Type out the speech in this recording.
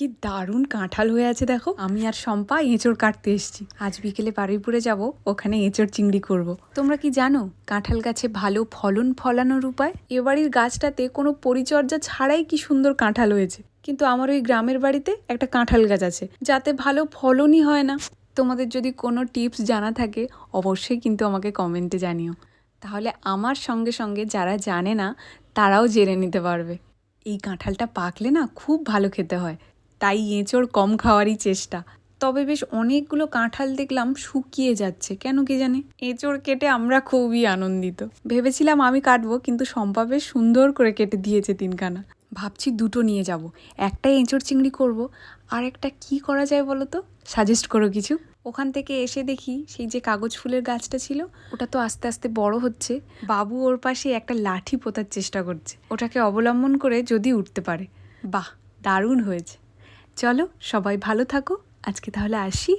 কি দারুণ কাঁঠাল হয়ে আছে দেখো। আমি আর শম্পা এঁচড় কাটতে এসেছি। আজ বিকেলে বারুইপুরে যাব, ওখানে এঁচড় চিংড়ি করব। তোমরা কি জানো, কাঁঠাল গাছে ভালো ফলন ফলানোর উপায়? এ বাড়ির গাছটাতে কোনো পরিচর্যা ছাড়াই কি সুন্দর কাঁঠাল হয়েছে। কিন্তু আমার ওই গ্রামের বাড়িতে একটা কাঁঠাল গাছ আছে, যাতে ভালো ফলনই হয় না। তোমাদের যদি কোনো টিপস জানা থাকে, অবশ্যই কিন্তু আমাকে কমেন্টে জানিও। তাহলে আমার সঙ্গে সঙ্গে যারা জানে না, তারাও জেনে নিতে পারবে। এই কাঁঠালটা পাকলে না খুব ভালো খেতে হয়। তাই এঁচড় কম খাওয়ারই চেষ্টা। তবে বেশ অনেকগুলো কাঁঠাল দেখলাম শুকিয়ে যাচ্ছে, কেন কি জানে? এঁচড় কেটে আমরা খুবই আনন্দিত। ভেবেছিলাম আমি কাটবো, কিন্তু শম্পা বেশ সুন্দর করে কেটে দিয়েছে তিনখানা। ভাবছি দুটো নিয়ে যাব একটা এঁচড় চিংড়ি করব, আর একটা কি করা যায় বলো তো? সাজেস্ট করো কিছু। ওখান থেকে এসে দেখি সেই যে কাগজ ফুলের গাছটা ছিল, ওটা তো আস্তে আস্তে বড় হচ্ছে। বাবু ওর পাশে একটা লাঠি পোতার চেষ্টা করছে। ওটাকে অবলম্বন করে যদি উঠতে পারে। বাহ, দারুণ হয়েছে। চলো সবাই ভালো থাকো। আজকে তাহলে আসি।